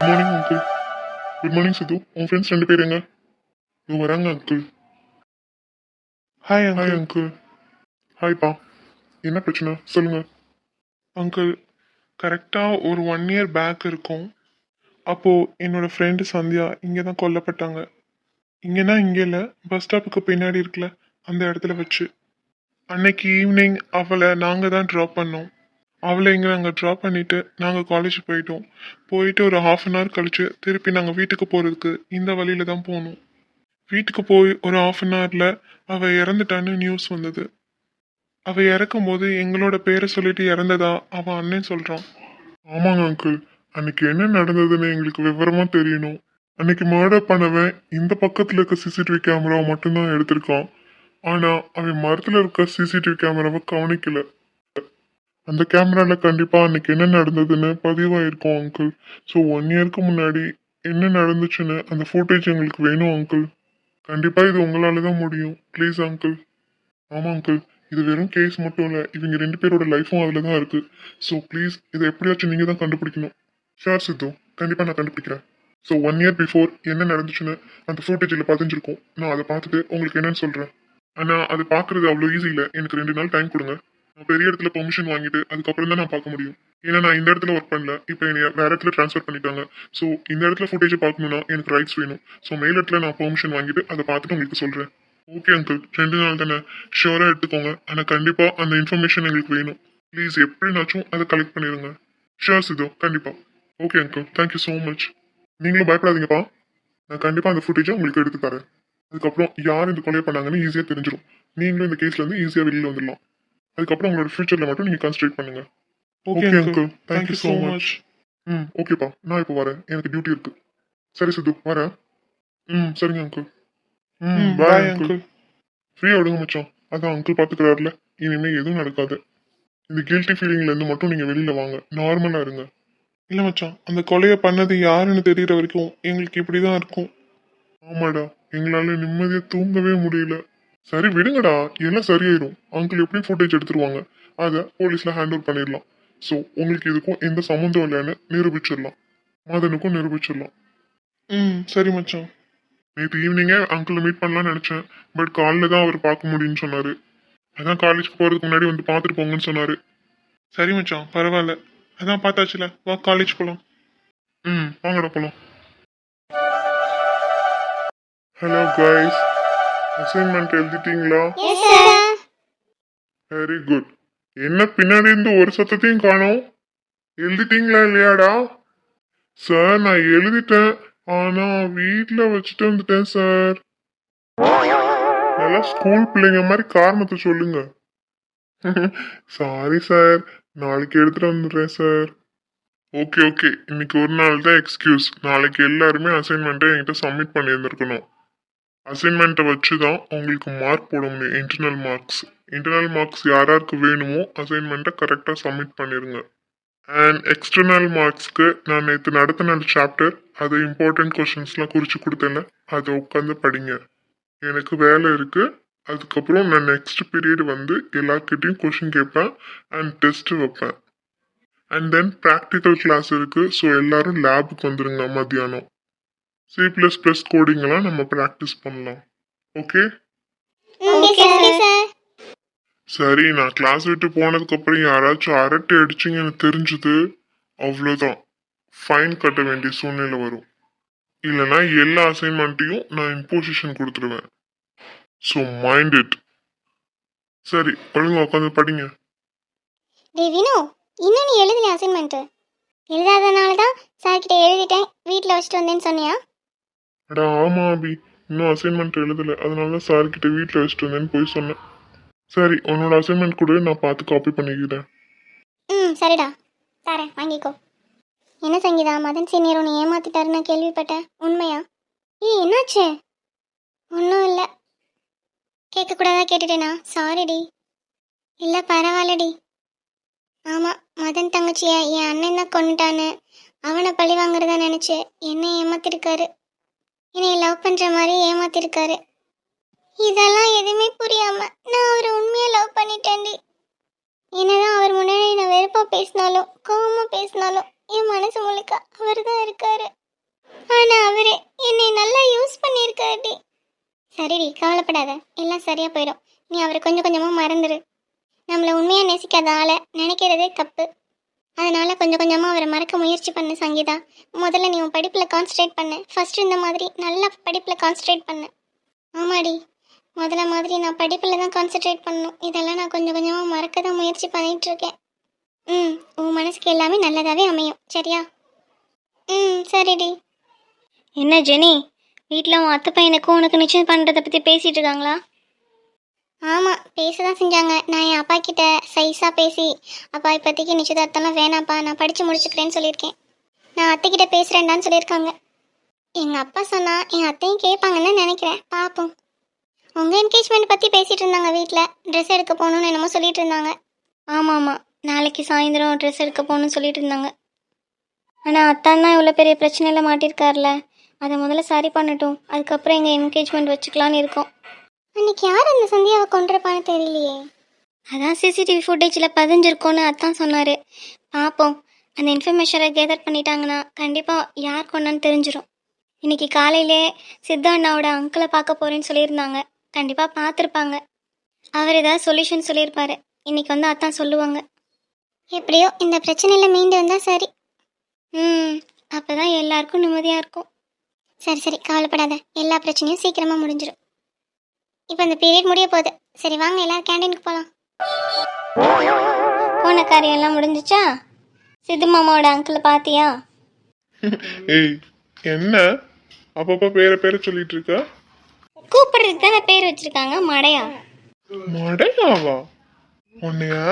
Good morning uncle good morning Sidhu உன் friends ரெண்டு பேர் எங்க இதோ வராங்க அங்கிள் ஹாய் ஹாய் அங்கிள் ஹாய்ப்பா என்ன பிரச்சனை சொல்லுங்க அங்கிள் கரெக்டாக ஒரு ஒன் இயர் பேக் இருக்கும். அப்போது என்னோட ஃப்ரெண்டு சந்தியா இங்கே தான் கொல்லப்பட்டாங்க. இங்கேனா இங்கே இல்லை. பஸ் ஸ்டாப்புக்கு பின்னாடி இருக்குல்ல அந்த இடத்துல வச்சு. அன்னைக்கு ஈவினிங் அவளை நாங்கள் தான் ட்ராப் பண்ணோம். அவளை இங்கே நாங்கள் ட்ராப் பண்ணிவிட்டு நாங்கள் காலேஜ் போயிட்டோம். போயிட்டு ஒரு ஹாஃப் அன் ஹவர் கழிச்சு திருப்பி நாங்கள் வீட்டுக்கு போகிறதுக்கு இந்த வழியில தான் போகணும் வீட்டுக்கு போய் ஒரு ஹாஃப் அன் ஹவரில் அவள் இறந்துட்டான்னு நியூஸ் வந்தது. அவள் இறக்கும் போது எங்களோட பேரை சொல்லிட்டு இறந்ததா அவன் அண்ணன் சொல்கிறான் ஆமாங்க அங்கிள் அன்னைக்கு என்ன நடந்ததுன்னு எங்களுக்கு விவரமாக தெரியணும். அன்னைக்கு மர்டர் பண்ணவன் இந்த பக்கத்தில் இருக்க சிசிடிவி கேமராவை மட்டும்தான் எடுத்திருக்கான். ஆனால் அவன் மரத்தில் இருக்க சிசிடிவி கேமராவை கவனிக்கலை. அந்த கேமரால கண்டிப்பா அன்னைக்கு என்ன நடந்ததுன்னு பதிவாயிருக்கும் அங்கிள் ஸோ ஒன் இயருக்கு முன்னாடி என்ன நடந்துச்சுன்னு அந்த ஃபுட்டேஜ் எங்களுக்கு வேணும் அங்கிள் கண்டிப்பா இது உங்களால தான் முடியும். ப்ளீஸ் அங்கிள் ஆமா அங்கிள் இது வெறும் கேஸ் மட்டும் இல்லை இவங்க ரெண்டு பேரோட லைஃபும் அதில் தான் இருக்கு. ஸோ ப்ளீஸ் இதை எப்படியாச்சும் நீங்கள் தான் கண்டுபிடிக்கணும். ஷேர் சித்து. கண்டிப்பாக நான் கண்டுபிடிக்கிறேன். ஸோ ஒன் இயர் பிஃபோர் என்ன நடந்துச்சுன்னு அந்த ஃபுட்டேஜில் பதிஞ்சிருக்கும். நான் அதை பார்த்துட்டு உங்களுக்கு என்னன்னு சொல்கிறேன் ஆனால் அதை பார்க்குறது அவ்வளோ ஈஸி இல்லை. எனக்கு ரெண்டு நாள் டைம் கொடுங்க. பெரிய இடத்துல பெர்மிஷன் வாங்கிட்டு அதுக்கப்புறம் தான் நான் பார்க்க முடியும். ஏன்னா நான் இந்த இடத்துல ஒர்க் பண்ணல. இப்போ என்னை வேற இடத்துல ட்ரான்ஸ்ஃபர் பண்ணிட்டாங்க. ஸோ இந்த இடத்துல ஃபுட்டேஜை பார்க்கணும்னா எனக்கு ரைட்ஸ் வேணும். ஸோ மேல் இடத்துல நான் பெர்மிஷன் வாங்கிட்டு அதை பார்த்துட்டு உங்களுக்கு சொல்கிறேன் ஓகே அங்கிள் ரெண்டு நாள் தானே. ஷியோராக எடுத்துக்கோங்க. ஆனால் கண்டிப்பாக அந்த இன்ஃபர்மேஷன் எங்களுக்கு வேணும். ப்ளீஸ் எப்படினாச்சும் அதை கலெக்ட் பண்ணிடுங்க. ஷியோர் சிதோ கண்டிப்பாக okay uncle thank you so much நீங்களும் பயப்படாதீங்கப்பா. நான் கண்டிப்பாக அந்த ஃபுட்டேஜை உங்களுக்கு எடுத்து தரேன். அதுக்கப்புறம் யார் இந்த கொலையை பண்ணாங்கன்னு ஈஸியாக தெரிஞ்சிடும் நீங்களும் இந்த கேஸ்லேருந்து ஈஸியாக வெளியில் வந்துடலாம். அதுக்கப்புறம் உங்களோட ஃபியூச்சரில் மட்டும் நீங்கள் கான்சன்ட்ரேட் பண்ணுங்க. Okay Okay, uncle uncle. Thank thank you so much ம். ஓகேப்பா நான் இப்போ வரேன். எனக்கு டியூட்டி இருக்கு. சரி சித்து வரேன். ம். சரிங்க அங்கிள் ம். பாய் அங்கிள் அங்கிள் ஃப்ரீயா விடுங்க மச்சான். அதான் அங்கிள் பாத்துக்கிறாருல. இனிமே எதுவும் நடக்காது. இந்த கில்ட்டி ஃபீலிங்ல இருந்து மட்டும் நீங்க வெளியில வாங்க. நார்மலா இருங்க. இல்லை மச்சான். அந்த கொலையை பண்ணது யாருன்னு தெரியற வரைக்கும் எங்களுக்கு இப்படி தான் இருக்கும். ஆமாடா. எங்களால நிம்மதியா தூங்கவே முடியல. சரி விடுங்கடா. எல்லாம் சரியாயிரும்? அங்கிள் எப்படியும் ஃபுட்டேஜ் எடுத்துருவாங்க. அதை போலீஸ்ல ஹேண்ட் ஓவர் பண்ணிடலாம் ஸோ உங்களுக்கு இதுக்கும் எந்த சம்மந்தம் இல்லைன்னு நிரூபிச்சிடலாம் மதனுக்கும் நிரூபிச்சிடலாம் ம். சரி மச்சான். நேற்று ஈவினிங்கே அங்கிளை மீட் பண்ணலாம்னு நினச்சேன். பட் காலைல தான் அவர் பார்க்க முடியும்னு சொன்னார். அதான் காலேஜ்க்கு போகிறதுக்கு முன்னாடி வந்து பார்த்துட்டு போங்கன்னு சொன்னார். சரி மச்சான். பரவாயில்ல. அதான் பார்த்தாச்சுல. வா காலேஜ் போகலாம் ம் வாங்கடா போலாம். ஹலோ கைஸ் அசைன்மெண்ட் எழுதிட்டீங்களா? வெரி குட் என்ன பின்னாடி இருந்து ஒரு சத்தத்தையும் காணோம்? எழுதிட்டீங்களா இல்லையாடா? சார் நான் எழுதிட்டேன். ஆனா வீட்ல வச்சுட்டு வந்துட்டேன் சார் நல்லா ஸ்கூல் பிள்ளைங்க மாதிரி காரணத்தை சொல்லுங்க. சாரி சார் நாளைக்கு எடுத்துட்டு வந்துடுறேன் சார் ஓகே ஓகே இன்னைக்கு ஒரு நாள் தான் எக்ஸ்கியூஸ் நாளைக்கு எல்லாருமே அசைன்மெண்ட்டை என்கிட்ட சப்மிட் பண்ணியிருந்திருக்கணும். அசைன்மெண்ட்டை வச்சு தான் உங்களுக்கு மார்க் போட முடியும் இன்டர்னல் மார்க்ஸ் இன்டர்னல் மார்க்ஸ் யாராருக்கு வேணுமோ அசைன்மெண்ட்டை கரெக்டாக சப்மிட் பண்ணிடுங்க அண்ட் எக்ஸ்டர்னல் மார்க்ஸ்க்கு நான் நேற்று நடத்தின சாப்டர் அது இம்பார்ட்டண்ட் கொஷின்ஸ்லாம் குறித்து கொடுத்தேன்ல அதை உட்காந்து படிங்க. எனக்கு வேலை இருக்குது அதுக்கப்புறம் நான் நெக்ஸ்ட் பீரியட் வந்து எல்லார்கிட்டையும் கொஷின் கேட்பேன் அண்ட் டெஸ்ட்டு வைப்பேன். அண்ட் தென் ப்ராக்டிக்கல் கிளாஸ் இருக்குது ஸோ எல்லாரும் லேபுக்கு வந்துடுங்க மத்தியானம். சி ப்ளஸ் ப்ளஸ் கோடிங்கெல்லாம் நம்ம ப்ராக்டிஸ் பண்ணலாம். ஓகே சார் நான் கிளாஸ் விட்டு போனதுக்கப்புறம் யாராச்சும் அரட்டை அடிச்சிங்கன்னு தெரிஞ்சது அவ்வளோதான் ஃபைன் கட்ட வேண்டிய சூழ்நிலை வரும். இல்லைன்னா எல்லா அசைன்மெண்ட்டையும் நான் இம்போசிஷன் கொடுத்துருவேன். ஸோ மைண்ட் இட் சரி ஒழுங்கா உட்காந்து படிங்க. டே வினோ இன்னும் நீ எழுதலையா அசைன்மெண்ட்டு எழுதாதனால தான் சார்கிட்ட எழுதிட்டேன் வீட்டில் வச்சுட்டு வந்தேன்னு சொன்னியா? அடா ஆமா அபி. இன்னும் அசைன்மெண்ட் எழுதலை. அதனால தான் சார்கிட்ட வீட்டில் வச்சுட்டு வந்தேன்னு போய் சொன்னேன். சரி உன்னோட அசைன்மெண்ட் கூட நான் பார்த்து காப்பி பண்ணிக்கிறேன். ம் சரிடா. தரேன் வாங்கிக்கோ. என்ன சங்கீதா மதன் சீனியர் உன்னை ஏமாத்திட்டாருன்னு கேள்விப்பட்டேன். உண்மையா? ஏய் என்னாச்சு? ஒன்றும் இல்லை. கேட்கக்கூடாதா கேட்டுட்டேனா? சாரிடி இல்லை பரவாயில்லடி. ஆமாம் மதன் தங்கச்சியை என் அண்ணன் தான் கொண்டுட்டான்னு அவனை பழி வாங்குறதா நினச்சி என்னை ஏமாத்திருக்காரு. என்னை லவ் பண்ணுற மாதிரி ஏமாத்திருக்காரு. இதெல்லாம் எதுவுமே புரியாம நான் அவரை உண்மையாக லவ் பண்ணிட்டேன்டி. என்னதான் அவர் முன்னாடி நான் வெறுப்பா பேசினாலும் கோவமா பேசினாலும் என் மனசு முழுக்க அவர் தான் இருக்காரு. ஆனா அவரு என்னை நல்லா யூஸ் பண்ணியிருக்காருடி சரிடி கவலைப்படாத. எல்லாம் சரியா போயிடும். நீ அவரை கொஞ்சம் கொஞ்சமா மறந்துடு நம்மளை உண்மையா நேசிக்காத ஆளை நினைக்கிறதே தப்பு. அதனால கொஞ்சம் கொஞ்சமாக அவரை மறக்க முயற்சி பண்ணு சங்கீதா. முதல்ல நீ உன் படிப்பில் கான்சன்ட்ரேட் பண்ணு. ஃபர்ஸ்ட் இந்த மாதிரி நல்லா படிப்பில் கான்சன்ட்ரேட் பண்ணு. ஆமாடி. முதல்ல மாதிரி நான் படிப்பில் தான் கான்சென்ட்ரேட் பண்ணணும். இதெல்லாம் நான் கொஞ்சம் கொஞ்சமாக மறக்க தான் முயற்சி பண்ணிகிட்ருக்கேன் ம் உன் மனசுக்கு எல்லாமே நல்லதாகவே அமையும். சரியா? ம் சரிடி. என்ன ஜெனி? வீட்டில் உன் அத்தை பையனுக்கும் உனக்கு நிச்சயம் பண்ணுறதை பற்றி பேசிகிட்டு இருக்காங்களா? ஆமாம் பேச தான் செஞ்சாங்க. நான் என் அப்பா கிட்ட சைஸாக பேசி அப்பா இப்போதைக்கு நிச்சயதார்த்தம்லாம் வேணாப்பா நான் படித்து முடிச்சுக்கிறேன்னு சொல்லியிருக்கேன். நான் அத்தைக்கிட்ட பேசுகிறேன்டான்னு சொல்லியிருக்காங்க. எங்கள் அப்பா சொன்னால் என் அத்தையும் கேட்பாங்கன்னு நினைக்கிறேன். பார்ப்போம் உங்கள் என்கேஜ்மெண்ட் பற்றி பேசிகிட்டு இருந்தாங்க வீட்டில் ட்ரெஸ் எடுக்க போகணுன்னு என்னமோ சொல்லிட்டு இருந்தாங்க. ஆமாம் ஆமாம் நாளைக்கு சாயந்தரம் ட்ரெஸ் எடுக்க போகணும்னு சொல்லிட்டு இருந்தாங்க. ஆனால் அத்தான் தான் இவ்வளோ பெரிய பிரச்சனையில் மாட்டியிருக்கார்ல அதை முதல்ல சரி பண்ணட்டும். அதுக்கப்புறம் எங்கள் என்கேஜ்மெண்ட் வச்சுக்கலான்னு இருக்கோம். அன்னைக்கு யார் அந்த சந்தியாவை கொண்டிருப்பான்னு தெரியலையே. அதான் சிசிடிவி ஃபுட்டேஜில் பதிஞ்சிருக்கோன்னு அத்தான் சொன்னார். பார்ப்போம் அந்த இன்ஃபர்மேஷனை கேதர் பண்ணிட்டாங்கன்னா கண்டிப்பாக யார் கொண்டான்னு தெரிஞ்சிடும் இன்னைக்கு காலையிலே சித்தா அண்ணாவோட அங்கிளை பார்க்க போறேன்னு சொல்லியிருந்தாங்க. கண்டிப்பாக பார்த்துருப்பாங்க. அவர் ஏதாவது சொல்யூஷன் சொல்லியிருப்பாரு. இன்னைக்கு வந்து அதான் சொல்லுவாங்க. எப்படியோ இந்த பிரச்சனையில் மீண்டு வந்தால் சரி. ம் அப்போ தான் எல்லாருக்கும் நிம்மதியாக இருக்கும். சரி சரி. கவலைப்படாத. எல்லா பிரச்சனையும் சீக்கிரமாக முடிஞ்சிடும் இப்போ இந்த பீரியட் முடிய போகுது. சரி வாங்க எல்லாரும் கேண்டீனுக்கு போகலாம் போன காரியம் எல்லாம் முடிஞ்சிச்சா? சித்து மாமாவோட அங்கிளை பார்த்தியா ஏய் என்ன? அப்பப்போ பேரை பேரை சொல்லிட்டு இருக்க? கூப்பிடுறதுக்கு தானே பேர் வச்சிருக்காங்க மடையா? மடையாவா? உன்னையா?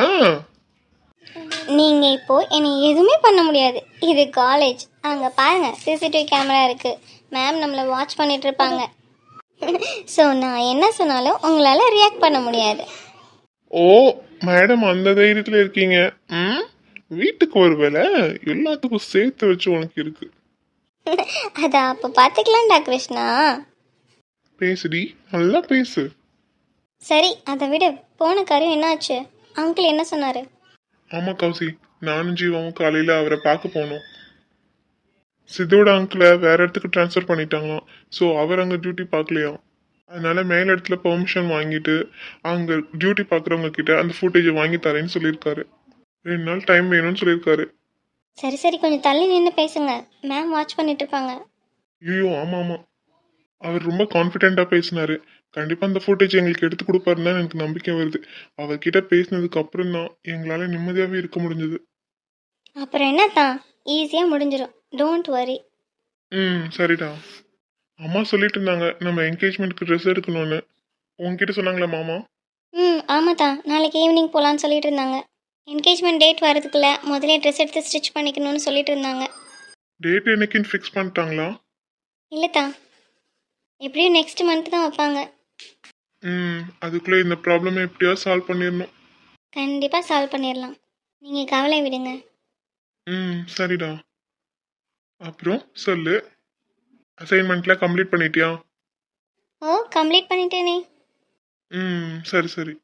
நீங்க இப்போ என்னை எதுவுமே பண்ண முடியாது. இது காலேஜ் அங்க பாருங்க சிசிடிவி கேமரா இருக்கு. மேம் நம்மளை வாட்ச் பண்ணிட்டு இருப்பாங்க. ஸோ நான் என்ன சொன்னாலும் உங்களால ரியாக்ட் பண்ண முடியாது. ஓ மேடம் அந்த தைரியத்துல இருக்கீங்க. ம்? வீட்டுக்கு ஒரு வேலை எல்லாத்துக்கும் சேர்த்து வச்சு உனக்கு இருக்கு. அதை அப்போ பார்த்துக்கலாம்டா கிருஷ்ணா. பேசுடி நல்லா பேசு. சரி அதை விடு. போன காரியம் என்னாச்சு? அங்கிள் என்ன சொன்னாரு? ஆமா கௌசி. நானும் ஜீவாவும் காலையில அவரை பார்க்க போனோம். சித்தோட அங்கிளை வேற இடத்துக்கு ட்ரான்ஸ்ஃபர் பண்ணிட்டாங்களாம். ஸோ அவர் அங்கே டியூட்டி பார்க்கலையாம். அதனால மேல் இடத்துல பெர்மிஷன் வாங்கிட்டு அங்கே டியூட்டி பார்க்குறவங்க கிட்ட அந்த ஃபுட்டேஜை வாங்கி தரேன்னு சொல்லியிருக்காரு. ரெண்டு நாள் டைம் வேணும்னு சொல்லியிருக்காரு. சரி சரி கொஞ்சம் தள்ளி நின்று பேசுங்க. மேம் வாட்ச் பண்ணிட்டு இருப்பாங்க. ஐயோ ஆமாம் ஆமாம் அவர் ரொம்ப கான்ஃபிடென்ட்டாக பேசினாரு. கண்டிப்பாக அந்த ஃபுட்டேஜ் எங்களுக்கு எடுத்து கொடுப்பாருன்னு தான் எனக்கு நம்பிக்கை வருது. அவர்கிட்ட பேசினதுக்கு அப்புறம் தான் எங்களால் நிம்மதியாகவே இருக்க முடிஞ்சது. அப்புறம் என்ன தான் ஈஸியாக முடிஞ்சிடும் டோன்ட் வரி ம் சரிடா. அம்மா சொல்லிட்டு இருந்தாங்க நம்ம என்கேஜ்மெண்ட்க்கு ட்ரெஸ் எடுக்கணும்னு. உங்ககிட்ட சொன்னாங்களா மாமா? ம் ஆமாம் தான் நாளைக்கு ஈவினிங் போகலான்னு சொல்லிட்டு இருந்தாங்க. என்கேஜ்மெண்ட் டேட் வரதுக்குள்ள முதலே ட்ரெஸ் எடுத்து ஸ்டிச் பண்ணிக்கணும்னு சொல்லிட்டு இருந்தாங்க. டேட் என்னைக்குன்னு ஃபிக்ஸ் பண்ணிட்டாங்களா? இல்லை தான் எப்படியும் நெக்ஸ்ட் மந்த் தான் வைப்பாங்க. ம் அதுக்குள்ளே இந்த ப்ராப்ளமை எப்படியாவது சால்வ் பண்ணிடணும். கண்டிப்பாக சால்வ் பண்ணிடலாம். நீங்கள் கவலை விடுங்க. ம் சரிடா. அப்புறம் சொல்லு. அசைன்மெண்ட்லாம் கம்ப்ளீட் பண்ணிட்டியா? ஓ கம்ப்ளீட் பண்ணிட்டேனே. ம் சரி சரி.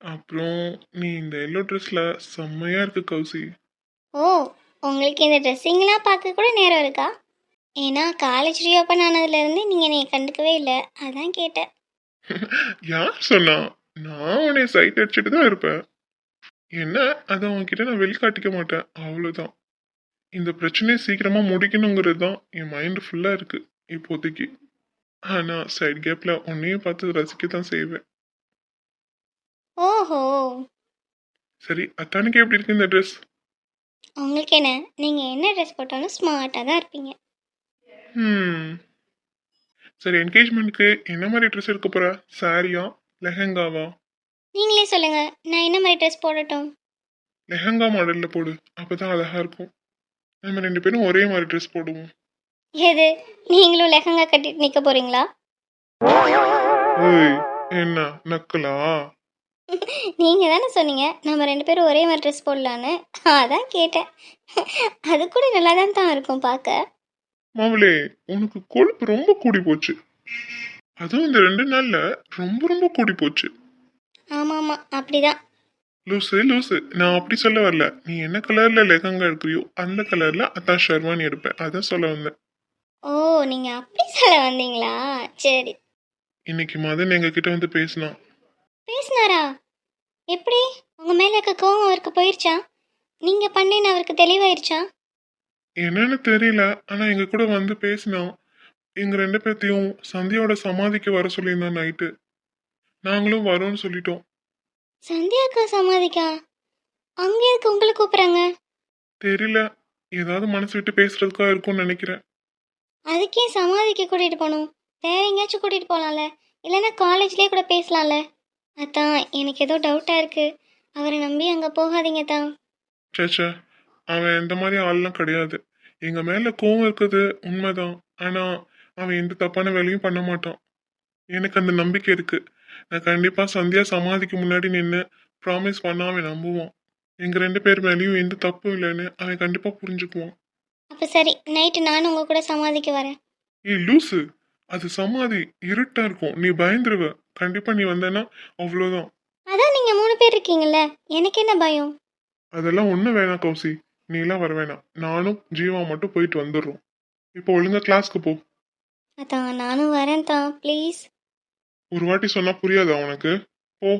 அப்புறம் நீ இந்த எல்லோ ட்ரெஸ்ஸில் செம்மையாக இருக்கு கௌசி. ஓ உங்களுக்கு இந்த ட்ரெஸ்ஸிங்லாம் பார்க்க கூட நேரம் இருக்கா? ஏன்னா காலேஜ் ரீஓப்பன் ஆனதுலேருந்து நீங்கள் என்னை கண்டுக்கவே இல்லை. அதான் கேட்டேன். யார் சொன்னா? நான் உன்னை சைட் அடிச்சுட்டு தான் இருப்பேன். என்ன? அதை உன்கிட்ட நான் வெளிக்காட்டிக்க மாட்டேன். அவ்வளோதான் இந்த பிரச்சனையை சீக்கிரமா முடிக்கணுங்கிறது தான் என் மைண்ட் ஃபுல்லாக இருக்கு இப்போதைக்கு. ஆனால் சைட் கேப்பில் உன்னையும் பார்த்து ரசிக்க தான் செய்வேன். ஓஹோ. சரி அத்தானுக்கு எப்படி இருக்கு இந்த ட்ரெஸ் உங்களுக்கு என்ன? நீங்கள் என்ன ட்ரெஸ் போட்டாலும் ஸ்மார்ட்டாக தான் இருப்பீங்க. ம் சரி என்கேஜ்மெண்ட்க்கு என்ன மாதிரி ட்ரெஸ் எடுக்க போற? சாரியா லெஹங்காவா? நீங்களே சொல்லுங்கள் நான் என்ன மாதிரி ட்ரெஸ் போடட்டும்? லெஹங்கா மாடலில் போடு. அப்போ தான் அழகாக இருக்கும். நம்ம ரெண்டு பேரும் ஒரே மாதிரி ட்ரெஸ் போடுவோம். எது? நீங்களும் லெஹங்கா கட்டிட்டு நிற்க போகிறீங்களா ஏய் என்ன? நக்கலா? நீங்கள் தானே சொன்னீங்க நம்ம ரெண்டு பேரும் ஒரே மாதிரி ட்ரெஸ் போடலான்னு. அதான் கேட்டேன். அது கூட நல்லா தான் தான் இருக்கும் பார்க்க மாவுளே உனக்கு கொழுப்பு ரொம்ப கூடி போச்சு. அதுவும் இந்த ரெண்டு நாள்ல ரொம்ப ரொம்ப கூடி போச்சு. ஆமாம் ஆமாம் அப்படிதான். லூசு லூசு. நான் அப்படி சொல்ல வரல. நீ என்ன கலர்ல லெஹங்கா எடுக்கிறியோ அந்த கலர்ல அதான் ஷர்வானி எடுப்பேன். அதான் சொல்ல வந்தேன். ஓ நீங்க அப்படி சொல்ல வந்தீங்களா? சரி. இன்னைக்கு மதன் எங்க கிட்ட வந்து பேசினான். பேசினாரா? எப்படி? உங்க மேல இருக்க கோவம் அவருக்கு போயிருச்சா? நீங்க பண்ணேன்னு அவருக்கு தெளிவாயிருச்சா? என்னன்னு தெரியல. ஆனா எங்க கூட வந்து பேசினான். எங்க ரெண்டு பேர்த்தையும் சந்தியாவோட சமாதிக்கு வர சொல்லியிருந்தான் நைட்டு. நாங்களும் வரோம்னு சொல்லிட்டோம். சந்தியாக்கா சமாதிக்கா? அங்க எதுக்கு உங்களை கூப்பிடுறாங்க? தெரியல. ஏதாவது மனசு விட்டு பேசுறதுக்கா இருக்கும்னு நினைக்கிறேன். அதுக்கே சமாதிக்கு கூட்டிட்டு போகணும்? வேற எங்கேயாச்சும் கூட்டிட்டு போகலாம்ல இல்லைன்னா காலேஜ்லேயே கூட பேசலாம்ல. அதான் எனக்கு ஏதோ டவுட்டா இருக்கு. அவரை நம்பி அங்க போகாதீங்க தான் சேச்சே அவன் இந்த மாதிரி ஆள்லாம் கிடையாது. எங்க மேல கோவம் இருக்குது உண்மைதான். ஆனா அவன் எந்த தப்பான வேலையும் பண்ண மாட்டான். எனக்கு அந்த நம்பிக்கை இருக்கு. நான் கண்டிப்பா சந்தியா சமாதிக்கு முன்னாடி நின்று ப்ராமிஸ் பண்ணா அவன் நம்புவான். எங்க ரெண்டு பேர் மேலேயும் எந்த தப்பும் இல்லைன்னு அவன் கண்டிப்பா புரிஞ்சுக்குவான். அப்ப சரி நைட்டு நானும் உங்க கூட சமாதிக்கு வரேன். ஏய் லூசு! அது சமாதி இருட்டா இருக்கும். நீ பயந்துருவ. கண்டிப்பா நீ வந்தேன்னா அவ்வளோதான் அதான் நீங்க மூணு பேர் இருக்கீங்கல்ல எனக்கு என்ன பயம்? அதெல்லாம் ஒன்றும் வேணாம் கௌசி. நீலாம் வர வேணாம். நானும் ஜீவா மட்டும் போயிட்டு வந்துடுறோம். இப்போ ஒழுங்கா கிளாஸ்க்கு போ. அதான் நானும் வரேன் தான் ப்ளீஸ் ஒரு வாட்டி சொன்னா புரியாதா உனக்கு? போ.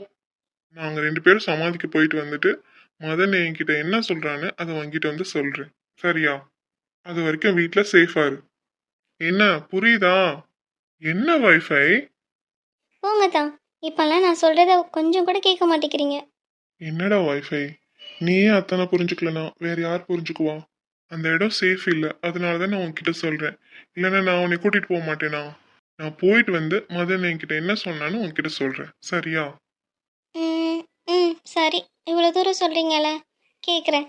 நாங்க ரெண்டு பேரும் சமாதிக்கு போயிட்டு வந்துட்டு மதன் என்கிட்ட என்ன சொல்றான்னு அதை வாங்கிட்டு வந்து சொல்றேன். சரியா? அது வரைக்கும் வீட்டில் சேஃபா இரு. என்ன? புரியுதா? என்ன வைஃபை போங்க தான் இப்பெல்லாம் நான் சொல்றத கொஞ்சம் கூட கேட்க மாட்டேங்கிறீங்க. என்னடா வைஃபை நீயே அத்தனை புரிஞ்சுக்கலனா? வேற யார் புரிஞ்சுக்குவா? அந்த இடம் சேஃப் இல்லை. அதனால தான் நான் உன்கிட்ட சொல்றேன். இல்லைன்னா நான் உன்னை கூட்டிட்டு போக மாட்டேனா? நான் போயிட்டு வந்து மதன் என்கிட்ட என்ன சொன்னான்னு உன்கிட்ட சொல்றேன். சரியா? ம் ம் சரி. இவ்வளோ தூரம் சொல்றீங்கல்ல. கேட்குறேன்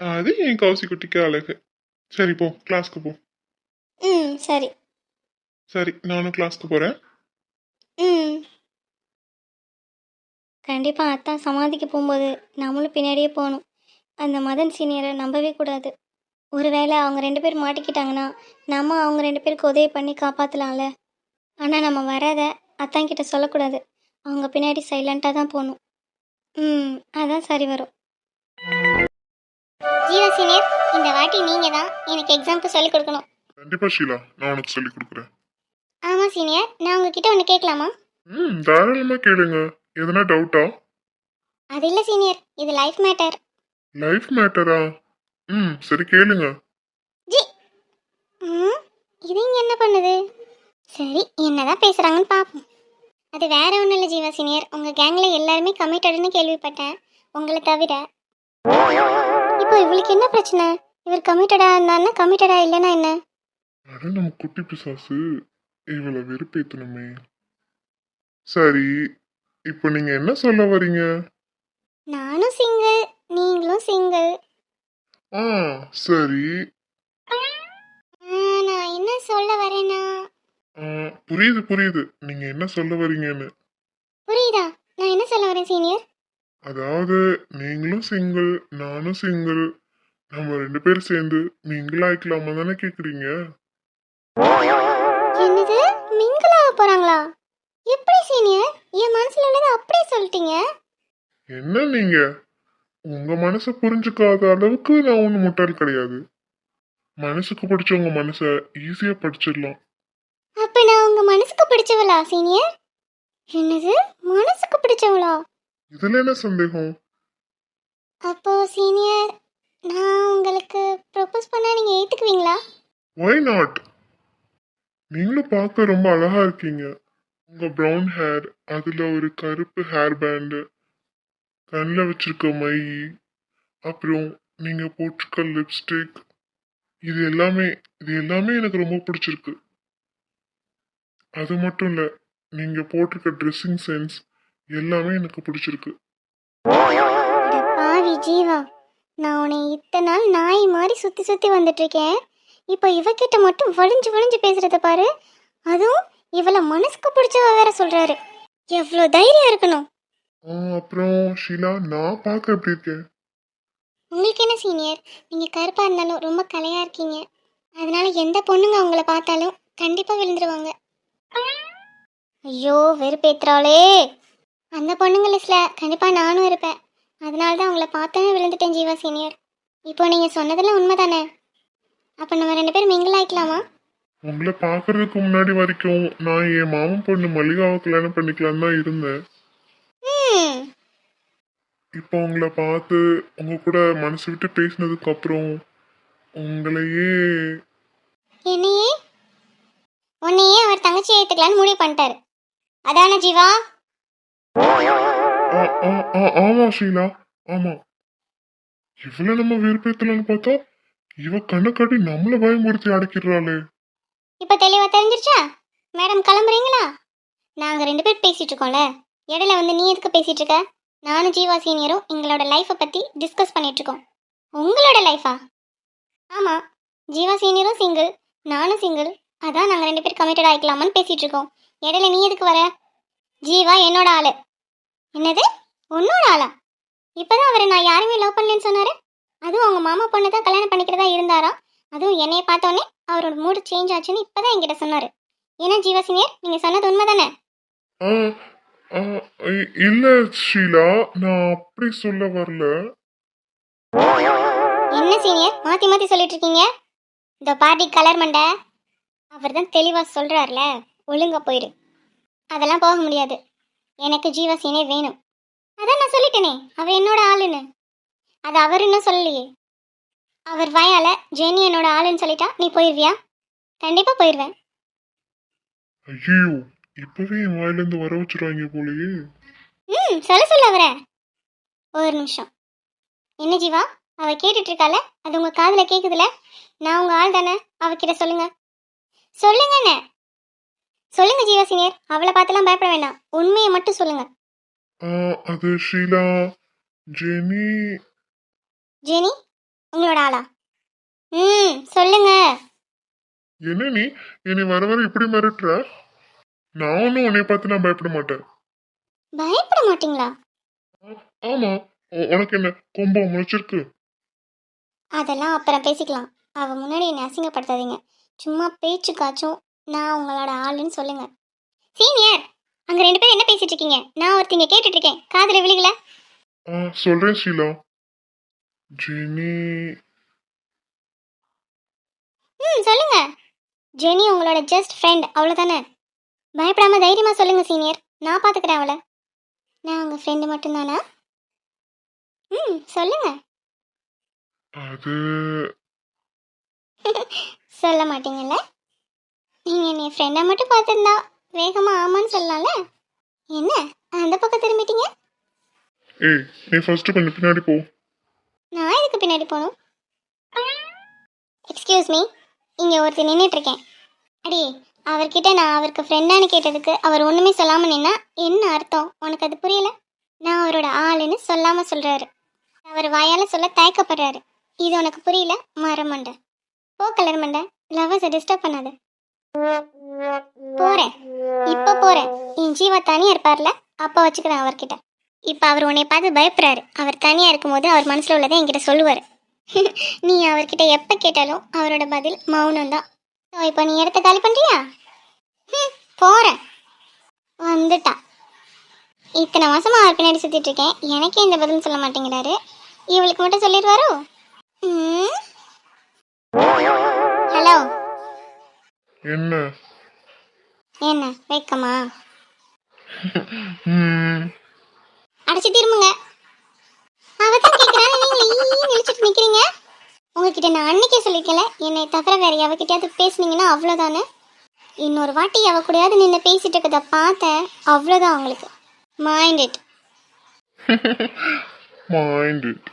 அது என் கௌசி குட்டிக்கு அழகு. சரி போ. கிளாஸ்க்கு போ. ம் சரி. சரி நானும் கிளாஸ்க்கு போறேன். ம். கண்டிப்பாக அத்தான் சமாதிக்கு போகும்போது நம்மளும் பின்னாடியே போகணும். அந்த மதன் சீனியரை நம்பவே கூடாது. ஒருவேளை அவங்க ரெண்டு பேர் மாட்டிக்கிட்டாங்கன்னா நம்ம அவங்க ரெண்டு பேருக்கு உதவி பண்ணி காப்பாற்றலாம்ல ஆனால் நம்ம வராத அத்தான் கிட்ட சொல்லக்கூடாது. அவங்க பின்னாடி சைலண்ட்டாக தான் போகணும் ம் அதான் சரி வரும். ஜீவா சீனியர் இந்த வாட்டி நீங்கள் தான் எனக்கு எக்ஸாம்க்கு சொல்லிக் கொடுக்கணும். கண்டிப்பா ஷீலா நான் உனக்கு சொல்லி கொடுக்குறேன். ஆமாம் சீனியர் நான் உங்ககிட்ட ஒன்று கேட்கலாமா? ம் தாராளமா கேளுங்க. எதனா டவுட்டா அது இல்லை சீனியர் இது லைஃப் மேட்டர் லைஃப் மேட்டரா ம் சரி கேளுங்க. ஜி ம் இது இங்க என்ன பண்ணுது? சரி என்னதான் பேசுறாங்கன்னு பார்ப்போம் அது வேற ஒன்றும் இல்லை ஜீவா சீனியர். உங்கள் கேங்கில் எல்லாருமே கமிட்டடுன்னு கேள்விப்பட்டேன். உங்களை தவிர. இப்போ இவளுக்கு என்ன பிரச்சனை? இவர் கமிட்டடா இருந்தாருன்னா கமிட்டடா இல்லைன்னா என்ன? அட நம்ம குட்டி பிசாசு. இவளை வெறுப்பேத்தணுமே. சரி இப்போ நீங்க என்ன சொல்ல வரீங்க? நானும் சிங்கிள் நீங்களும் சிங்கிள் ஆ சரி நான் என்ன சொல்ல வரேன்னா ஆ, புரியுது புரியுது. நீங்க என்ன சொல்ல வரீங்கன்னு. புரியுதா? நான் என்ன சொல்ல வரேன் சீனியர் அதாவது நீங்களும் சிங்கிள் நானும் சிங்கிள் நம்ம ரெண்டு பேரும் சேர்ந்து மிங்கிள் ஆயிக்கலாமா தானே கேக்குறீங்க? என்னது? மிங்கிள் ஆக போறாங்களா? எப்படி சீனியர் என் மனசுல உள்ளதை அப்படியே சொல்லிட்டீங்க. என்ன நீங்க? உங்க மனசை புரிஞ்சுக்காத அளவுக்கு நான் ஒன்றும் முட்டாள் கிடையாது. மனசுக்கு பிடிச்சவங்க மனசை ஈஸியா படிச்சிடலாம். உங்க மனசுக்கு பிடிச்சவளா சீனியர்? என்னது? மனசுக்கு பிடிச்சவளா? இதுல என்ன சந்தேகம்? அப்போ சீனியர் நான் உங்களுக்கு ப்ரொபோஸ் பண்ணா நீங்க ஏத்துக்குவீங்களா? ஒய் நாட் நீங்களும் பார்க்க ரொம்ப அழகா இருக்கீங்க. உங்க ப்ரௌன் ஹேர் அதுல ஒரு கருப்பு ஹேர் பேண்டு கண்ணில் வச்சிருக்க மை அப்புறம் நீங்க போட்டிருக்க லிப்ஸ்டிக் இது எல்லாமே இது எல்லாமே எனக்கு ரொம்ப பிடிச்சிருக்கு. அது மட்டும் இல்ல நீங்க போட்டிருக்க ட்ரெஸ்ஸிங் சென்ஸ் எல்லாமே எனக்கு பிடிச்சிருக்கு. பாவி ஜீவா நான் உன்னை இத்தனை நாள் நாய் மாதிரி சுத்தி சுத்தி வந்துட்டு இருக்கேன் இப்போ இவகிட்ட மட்டும் வழிஞ்சு வழிஞ்சு பேசுறத பாரு. அதுவும் இவளை மனசுக்கு பிடிச்சவ வேற சொல்றாரு. எவ்வளோ தைரியம் இருக்கணும். அப்புறம் ஷீலா நான் பார்க்க எப்படி இருக்கேன்? உங்களுக்கு என்ன சீனியர் நீங்க கருப்பா இருந்தாலும் ரொம்ப கலையா இருக்கீங்க. அதனால எந்த பொண்ணுங்க உங்களை பார்த்தாலும் கண்டிப்பா விழுந்துருவாங்க. ஐயோ வெறுப்பேத்துறாளே. அந்த பொண்ணுங்க லிஸ்ட்ல கண்டிப்பா நானும் இருப்பேன். அதனால தான் உங்களை பார்த்தோன்னே விழுந்துட்டேன் ஜீவா சீனியர். இப்போ நீங்கள் சொன்னதெல்லாம் உண்மை தானே அப்போ நம்ம ரெண்டு பேரும் மிங்கிள் ஆயிக்கலாமா? உங்களை பார்க்கறதுக்கு முன்னாடி வரைக்கும் நான் என் மாமன் பொண்ணு மல்லிகாவை கல்யாணம் பண்ணிக்கலாம் தான் இருந்தேன். இப்போ உங்களை பார்த்து உங்க கூட மனசு விட்டு பேசினதுக்கு அப்புறம் உங்களையே என்னையே? உன்னையே அவர் தங்கச்சி ஏற்றுக்கலான்னு முடிவு பண்ணிட்டாரு. அதானே ஜீவா? ஆ, ஆ, ஆ, ஆமா ஷீலா. ஆமா. இவ்வளவு நம்ம வெறுப்பேத்தலாம்னு பார்த்தா இவ கண்ணை காட்டி நம்மள பயமுறுத்தி அடைக்கிறாளே இப்போ தெளிவாக தெரிஞ்சிருச்சா? மேடம் கிளம்புறீங்களா? நாங்கள் ரெண்டு பேர் பேசிட்டு இருக்கோம்ல இடையில வந்து நீ எதுக்கு பேசிட்டு இருக்க நானும் ஜீவா சீனியரும் எங்களோட லைஃப்பை பற்றி டிஸ்கஸ் பண்ணிட்டு இருக்கோம் உங்களோட லைஃபா ஆமாம் ஜீவா சீனியரும் சிங்கிள் நானும் சிங்கிள் அதான் நாங்கள் ரெண்டு பேர் கமிட்டட் ஆகிக்கலாமான்னு பேசிட்டு இருக்கோம் இடையில நீ எதுக்கு வர? ஜீவா என்னோட ஆளு. என்னது? உன்னோட ஆளா? இப்போதான் அவரை நான் யாருமே லவ் பண்ணலன்னு சொன்னாரு? அதுவும் அவங்க மாமா பொண்ணு தான் கல்யாணம் பண்ணிக்கிறதா இருந்தாராம் அதுவும் என்னைய பார்த்தோன்னே அவரோட மூடு சேஞ்ச் ஆச்சுன்னு இப்பதான் என்கிட்ட சொன்னாரு. ஏன்னா ஜீவா சீனியர் நீங்க சொன்னது உண்மை தானே இல்ல ஷீலா நான் அப்படி சொல்ல வரல. என்ன சீனியர் மாத்தி மாத்தி சொல்லிட்டு இருக்கீங்க இந்த பார்ட்டி கலர் மண்டை. அவர் தான் தெளிவா சொல்றாருல ஒழுங்கா போயிரு. அதெல்லாம் போக முடியாது. எனக்கு ஜீவா சீனியர் வேணும். அதான் நான் சொல்லிட்டேனே அவ என்னோட ஆளுன்னு. அது அவர் இன்னும் சொல்லலையே. அவர் வாயால ஜெனி என்னோட ஆளுன்னு சொல்லிட்டா நீ போயிருவியா? கண்டிப்பா போயிருவேன். ஐயோ இப்பவே என் வாயிலிருந்து வர வச்சிருவாங்க போலயே. ம் சொல்ல சொல்ல அவரை. ஒரு நிமிஷம். என்ன ஜீவா அவ கேட்டுட்டு இருக்கால அது உங்க காதுல கேக்குதுல? நான் உங்க ஆள் தானே? அவகிட்ட சொல்லுங்க. சொல்லுங்கண்ணே. சொல்லுங்க ஜீவா சீனியர் அவளை பார்த்துலாம் பயப்பட வேண்டாம். உண்மையை மட்டும் சொல்லுங்க. அது ஷீலா. ஜெனி. ஜெனி உங்களோட ஆளா? ம் சொல்லுங்க. என்ன நீ? என்னை வர வர இப்படி மிரட்டுற? நான் ஒன்றும் உன்னை பார்த்து நான் பயப்பட மாட்டேன். பயப்பட மாட்டீங்களா? ஆமா. உனக்கு என்ன கொம்பம் முளைச்சிருக்கு? அதெல்லாம் அப்புறம் பேசிக்கலாம். அவ முன்னாடி என்னை அசிங்கப்படுத்தாதீங்க. சும்மா பேச்சுக்காச்சும் நான் உங்களோட ஆளுன்னு சொல்லுங்க. சீனியர் அங்க ரெண்டு பேரும் என்ன பேசிட்டு இருக்கீங்க? நான் ஒருத்தங்க கேட்டுட்டு இருக்கேன். காதுல விழுகல? ஆ சொல்றேன் ஷீலா. ஜெனி. ம் சொல்லுங்க. ஜெனி உங்களோட ஜஸ்ட் ஃப்ரெண்ட் அவ்வளோதானே பயப்படாம தைரியமா சொல்லுங்க சீனியர் நான் பாத்துக்கிறேன் அவளை. நான் உங்க ஃப்ரெண்டு மட்டும்தானா? ம் சொல்லுங்க. அது சொல்ல மாட்டீங்கல்ல? நீங்க என்னை ஃப்ரெண்டை மட்டும் பார்த்துருந்தா வேகமா ஆமான்னு சொல்லலாம்ல? என்ன? அந்த பக்கம் திரும்பிட்டீங்க? ஏய் நீ ஃபர்ஸ்ட் கொஞ்சம் பின்னாடி போ. நான் எதுக்கு பின்னாடி போகணும்? எக்ஸ்கியூஸ் மீ இங்கே ஒருத்தர் நின்றுட்டு இருக்கேன் அடி அவர்கிட்ட நான் அவருக்கு ஃப்ரெண்டானு கேட்டதுக்கு அவர் ஒன்றுமே சொல்லாமல் நின்னா என்ன அர்த்தம்? உனக்கு அது புரியல? நான் அவரோட ஆளுன்னு சொல்லாமல் சொல்கிறாரு அவர் வாயால் சொல்ல தயக்கப்படுறாரு. இது உனக்கு புரியல? மரமண்டை. போ கலர் மண்டை லவ்வர்ஸை டிஸ்டர்ப் பண்ணாத. போகிறேன் இப்போ போகிறேன் என் ஜீவா தனியாக இருப்பார்ல? அப்போ வச்சுக்கிறேன் அவர்கிட்ட. இப்போ அவர் உன்னை பார்த்து பயப்படுறாரு. அவர் தனியாக இருக்கும்போது அவர் மனசில் உள்ளதை என்கிட்ட சொல்லுவார். நீ அவர்கிட்ட எப்போ கேட்டாலும் அவரோட பதில் மௌனம் தான். இப்போ நீ இடத்த காலி பண்ணுறியா போறேன். போகிறேன் வந்துட்டான். இத்தனை மாசமா அவர் பின்னாடி சுற்றிட்டு இருக்கேன். எனக்கே இந்த பதில் சொல்ல மாட்டேங்கிறாரு. இவளுக்கு மட்டும் சொல்லிடுவாரோ? ம்? ஹலோ என்ன? என்ன? வைக்கமா? அடைச்சி திரும்புங்க அவ தான் கேட்குறான்னு நீங்க ஈ நினைச்சிட்டு நிக்கிறீங்க? உங்ககிட்ட நான் அன்னைக்கே சொல்லிருக்கல என்னை தவிர வேற எவகிட்டயாவது பேசுனீங்கன்னா அவ்வளோதானே இன்னொரு வாட்டி அவ கூடயாவது நின்று பேசிட்டு இருக்கத பார்த்தேன் அவ்வளோதான் உங்களுக்கு மைண்ட் இட் mind it.